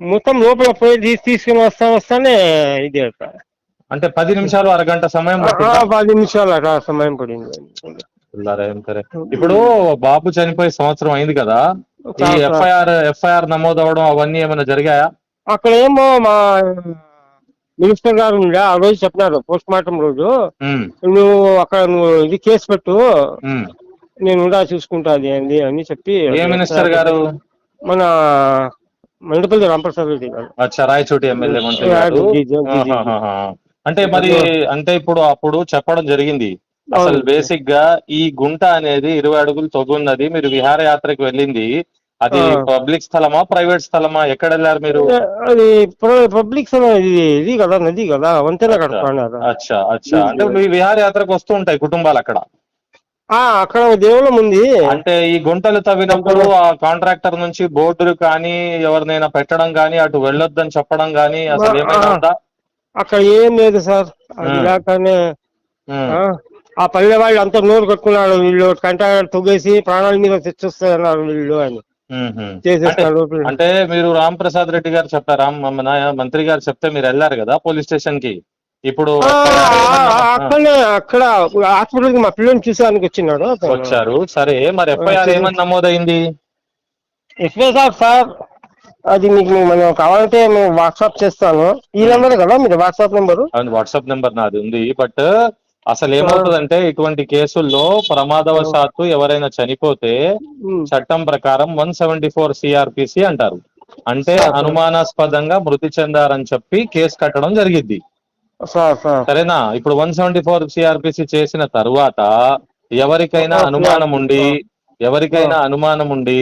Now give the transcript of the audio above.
మొత్తం లోపల పోయి తీసి తీసుకుని వస్తా వస్తానే ఇది అట్లా. అంటే పది నిమిషాలు అరగంట సమయం పట్టిందా? పది నిమిషాలు అట్లా సమయం పడింది ఉల్లారా, ఏం సరే. ఇప్పుడు బాబు చనిపోయి సంవత్సరం అయింది కదా ఈ ఎఫ్ఐఆర్ ఎఫ్ఐఆర్ నమోదు అవడం అవన్నీ ఏమైనా జరిగాయా అక్కడ ఏమో మా మినిస్టర్ గారు ఉండే ఆ రోజు చెప్పినారు పోస్ట్ మార్టం రోజు ఉమ్, నువ్వు అక్కడ నువ్వు ఇది కేసు పెట్టు ఉమ్. నేను కూడా చూసుకుంటాది అండి అని చెప్పి ఏ మినిస్టర్ గారు మన మండపల్లి రామప్రసాద్ రెడ్డి గారు. అచ్చా రాయచోటి ఎమ్మెల్యే మంత్రి గారు. జీ, జీ, జీ, జీ. ఆహాహాహా. అంటే మరి అంటే ఇప్పుడు అప్పుడు చెప్పడం జరిగింది. అసలు అవును. బేసిక్గా ఈ గుంట అనేది ఇరవై అడుగులు తొగున్నది మీరు విహారయాత్రకు వెళ్ళింది. అది ఆ. పబ్లిక్ స్థలమా ప్రైవేట్ స్థలమా? ఎక్కడ వెళ్ళారు మీరు? అది పబ్లిక్ ఇది ఇది కదా నది కదా వంతెన కడుతున్నారు. అచ్చా అచ్చా. అంటే మీ విహారయాత్రకు వస్తూ ఉంటాయి కుటుంబాలు అక్కడ. ఆ అక్కడ ఒక దేవాలయం ఉంది. అంటే ఈ గుంటలు తవ్వినప్పుడు ఆ కాంట్రాక్టర్ నుంచి బోర్డులు కానీ ఎవరినైనా పెట్టడం కానీ అటు వెళ్ళొద్దని చెప్పడం కానీ అసలు ఏమైనా ఉందా? అక్కడ ఏం లేదు సార్. అది ఆ. పల్లె వాళ్ళు అంతా నోరు కట్టుకున్నారు వీళ్ళు. కంటారు తొగేసి ప్రాణాల మీద తెచ్చొస్తున్నారు వీళ్ళు అని. అంటే చేసేస్తారు అంటే మీరు రామ్ ప్రసాద్ రెడ్డి గారు చెప్పారా. మంత్రి గారు చెప్తే మీరు వెళ్ళారు కదా పోలీస్ స్టేషన్కి ఇప్పుడు ఆ, అక్కడ హాస్పిటల్కి మా పిల్లల్ని చూసేదానికి వచ్చినాడు. వచ్చారు. సరే మరి ఎఫ్ఐఆర్ ఏమని నమోదైంది? ఎస్పీ సార్ సార్ అది మీకు మనం కావాలంటే నేను వాట్సాప్ చేస్తాను. ఈ నెంబర్ కదా మీరు వాట్సాప్ నెంబరు? వాట్సాప్ నెంబర్ నాది ఉంది. బట్ అసలు ఏమవుతుందంటే ఇటువంటి కేసుల్లో ప్రమాదవశాత్తు ఎవరైనా చనిపోతే చట్టం ప్రకారం వన్ సెవెంటీ ఫోర్ సిఆర్పిసి అంటారు. అంటే అనుమానాస్పదంగా మృతి చెందారని చెప్పి కేసు కట్టడం జరిగింది సరేనా? ఇప్పుడు వన్ సెవెంటీ ఫోర్ సిఆర్పిసి చేసిన తరువాత ఎవరికైనా. అనుమానం ఉండి ఎవరికైనా అనుమానం ఉండి